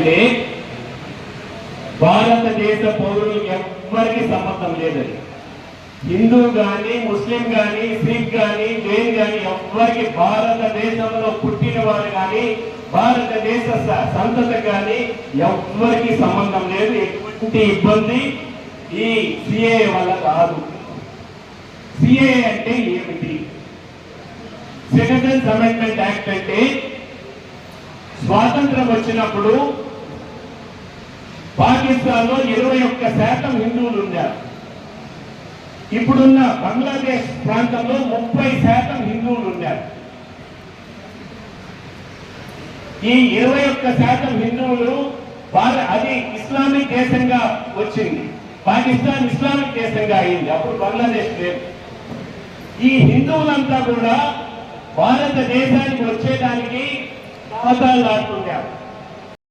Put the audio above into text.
ఏంటంటే భారతదేశ పౌరులు ఎవ్వరికి సంబంధం లేదని హిందూ కానీ ముస్లిం కానీ సిక్ కానీ జైన్ కానీ ఎవ్వరికి భారతదేశంలో పుట్టిన వారు కానీ భారతదేశ సంతత కానీ ఎవ్వరికి సంబంధం లేదు. ఎటువంటి ఇబ్బంది ఈ సిఏ వల్ల కాదు. సిఏ అంటే ఏమిటి? సిటిజన్స్ అమెండ్మెంట్ యాక్ట్ అంటే స్వాతంత్రం వచ్చినప్పుడు పాకిస్తాన్లో ఇరవై ఒక్క శాతం హిందువులు ఉన్నారు. ఇప్పుడున్న బంగ్లాదేశ్ ప్రాంతంలో ముప్పై శాతం హిందువులు ఉన్నారు. ఈ ఇరవై ఒక్క శాతం హిందువులు భార- అది ఇస్లామిక్ దేశంగా వచ్చింది. పాకిస్తాన్ ఇస్లామిక్ దేశంగా అయింది. అప్పుడు బంగ్లాదేశ్ లేదు. ఈ హిందువులంతా కూడా భారతదేశానికి వచ్చేదానికి మతాలు ఆడుతుంటారు